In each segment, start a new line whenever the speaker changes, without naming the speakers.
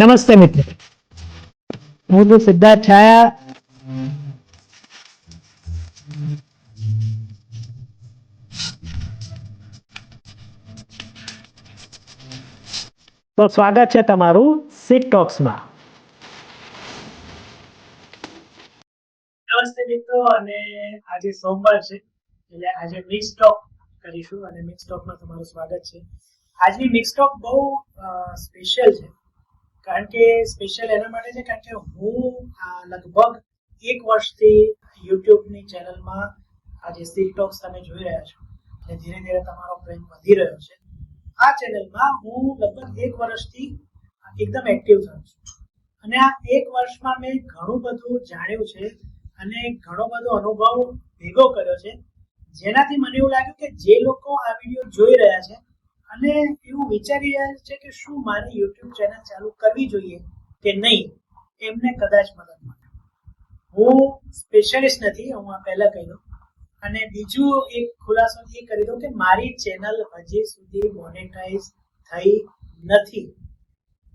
નમસ્તે મિત્રો. હું સિદ્ધાર્થ છાયા. તો સ્વાગત છે તમારું સિટ ટોક્સમાં નમસ્તે મિત્રો, અને આજે સોમવાર છે, એટલે આજે મિક્સ ટોક કરીશું, અને મિક્સ ટોકમાં તમારું સ્વાગત છે. આજની મિક્સ ટોક બહુ સ્પેશિયલ છે. કારણ કે સ્પેશિયલ એના માટે છે કારણ કે હું લગભગ એક વર્ષથી યુટ્યુબની ચેનલમાં આ જે ટોક્સ તમે જોઈ રહ્યા છો, અને ધીરે ધીરે તમારો પ્રેમ વધી રહ્યો છે, આ ચેનલમાં હું લગભગ એક વર્ષથી એકદમ એક્ટિવ થયો છું. અને આ એક વર્ષમાં મેં ઘણું બધું જાણ્યું છે અને ઘણો બધો અનુભવ ભેગો કર્યો છે. જેનાથી મને એવું લાગ્યું કે જે લોકો આ વીડિયો જોઈ રહ્યા છે અને એવું વિચારી રહ્યા છે કે શું મારી યુટ્યુબ ચેનલ ચાલુ કરવી જોઈએ કે નહીં, એમને કદાચ મદદ મળે. હું સ્પેશિયલિસ્ટ નથી, હું આ પહેલા કહી દઉં અને બીજું એક ખુલાસો એ કરી દઉં કે મારી ચેનલ હજી સુધી મોનેટાઈઝ થઈ નથી.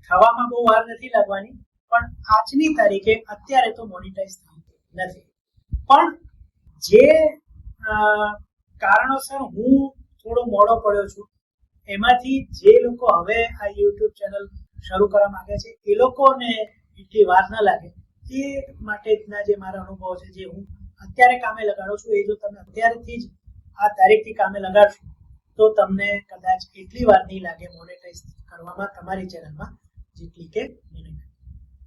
થવામાં બહુ વાર નથી લાગવાની, પણ આજની તારીખે અત્યારે તો મોનેટાઈઝ થઈ નથી. પણ જે કારણોસર હું થોડો મોડો પડ્યો છું એમાંથી જે લોકો હવે આ યુટ્યુબ ચેનલ શરૂ કરવા માંગે છે, એ લોકોને એટલી વાર ન લાગે. એ માટેના જે મારા અનુભવ છે, જે હું અત્યારે કામે લગાડું છું, એ જો તમે અત્યારથી જ આ તારીખથી કામે લગાડશો, તો તમને કદાચ એટલી વાર નહીં લાગે મોનેટાઈઝ કરવામાં તમારી ચેનલમાં જેટલી કે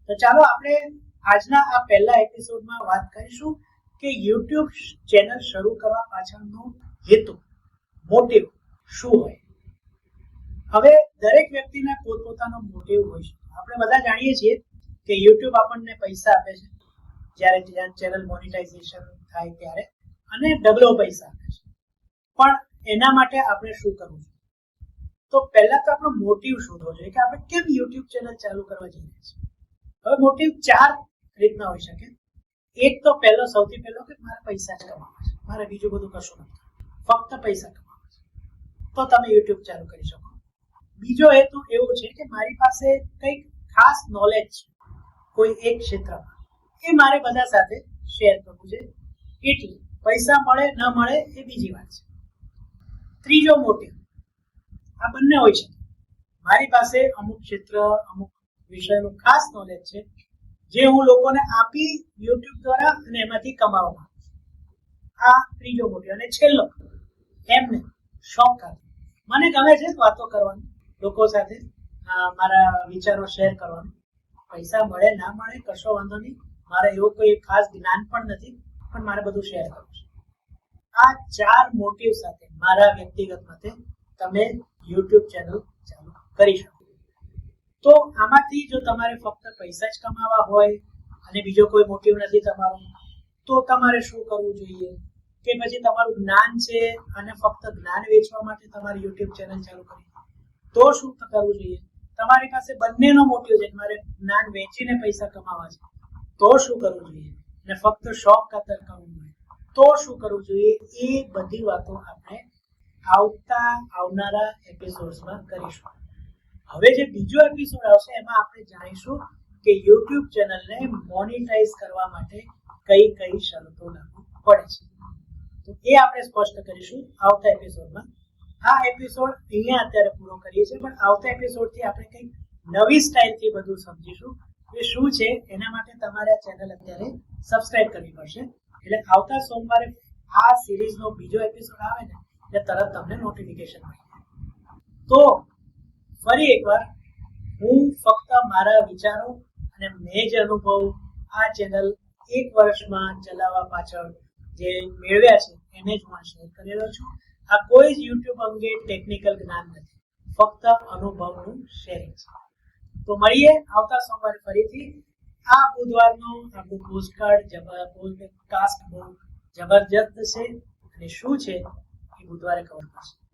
તો ચાલો આપણે આજના આ પહેલા એપિસોડમાં વાત કરીશું કે યુટ્યુબ ચેનલ શરૂ કરવા પાછળનો હેતુ મોટિવ શું હોય? હવે દરેક વ્યક્તિને પોતપોતાનો મોટિવ હોય છે. આપણે બધા જાણીએ છીએ કે યુટ્યુબ આપણને પૈસા આપે છે. જ્યારે ચેનલ મોનિટાઇઝેશન થાય ત્યારે અને ડબલો પૈસા આપે છે. પણ એના માટે આપણે શું કરવું જોઈએ? તો પહેલા તો આપણો મોટિવ શોધવો જોઈએ કે આપણે કેમ યુટ્યુબ ચેનલ ચાલુ કરવા જઈ રહ્યા છીએ. હવે મોટિવ ચાર રીતના હોઈ શકે. એક તો પહેલો, સૌથી પહેલો કે મારે પૈસા જ કમાવા છે. મારે બીજું બધું કશું નથી. ફક્ત પૈસા કમાવા છે. તો તમે યુટ્યુબ ચાલુ કરી શકો. બીજો હેતુ એવો છે કે મારી પાસે કંઈક ખાસ નોલેજ છે, કોઈ એક ક્ષેત્રમાં. એ મારે બધા સાથે શેર કરવું છે. એટલે પૈસા મળે, ન મળે એ બીજી વાત છે. ત્રીજો મોટિવ. આ બંને હોય છે. મારી પાસે અમુક ક્ષેત્ર, અમુક વિષયનું ખાસ નોલેજ છે, જે હું લોકોને આપી યુટ્યુબ દ્વારા અને એમાંથી કમાવા માંગુ આ ત્રીજો મોટિવ અને છેલ્લો. એમને શોખ ખાતે મને ગમે છે વાતો કરવાની. લોકો સાથે મારા વિચારો શેર કરવાનું. પૈસા મળે, ના મળે, કશો વાંધો નહીં. મારે એવું કોઈ ખાસ જ્ઞાન પણ નથી, પણ મારે બધું શેર કરવું છે. આ ચાર મોટિવ સાથે, મારા વ્યક્તિગત મતે, તમે યુટ્યુબ ચેનલ ચાલુ કરી શકો. તો આમાંથી જો તમારે ફક્ત પૈસા જ કમાવા હોય, અને બીજો કોઈ મોટિવ નથી તમારો, તો તમારે શું કરવું જોઈએ? કે પછી તમારું જ્ઞાન છે, અને ફક્ત જ્ઞાન વેચવા માટે તમારે યુટ્યુબ ચેનલ ચાલુ કરવી તો શું કરવું જોઈએ? તમારી પાસે બંનેનો મોટિવ છે. મારે જ્ઞાન વેચીને પૈસા કમાવા છે. તો શું કરવું જોઈએ? અને ફક્ત શોખ ખાતર કરવું જોઈએ. તો શું કરવું જોઈએ? એ બધી વાતો આપણે આવતા, આવનારા એપિસોડ્સમાં કરીશું. હવે જે બીજો એપિસોડ આવશે, એમાં આપણે જાણીશું કે યુટ્યુબ ચેનલને મોનિટાઈઝ કરવા માટે કઈ કઈ શરતો લાગુ પડે છે. તો એ આપણે સ્પષ્ટ કરીશું આવતા એપિસોડમાં આ એપિસોડ અહીંયા અત્યારે પૂરો કરીએ છીએ, પણ આવતા એપિસોડથી આપણે કંઈક નવી સ્ટાઇલથી બધું સમજીશું કે શું છે, એના માટે તમારે આ ચેનલ અત્યારે સબસ્ક્રાઇબ કરવી પડશે. એટલે આવતા સોમવારે આ સિરીઝનો બીજો એપિસોડ આવે ને, એટલે તરત તમને નોટિફિકેશન મળી તો ફરી એકવાર હું ફક્ત મારા વિચારો અને મેં જે અનુભવ આ ચેનલ એક વર્ષમાં ચલાવવા પાછળ જે મેળવ્યા છે, એને જ હું શેર કરી રહ્યો છું. આ કોઈ જ યુટ્યુબ અંગે ટેકનિકલ જ્ઞાન નથી. ફક્ત અનુભવનું શેરિંગ છે. તો મળીએ આવતા સોમવારે ફરીથી. આ બુધવારનો આપણું પોસ્ટકાર્ડ પોડકાસ્ટ બહુ જબરજસ્ત છે અને શું છે એ બુધવારે ખબર પડશે.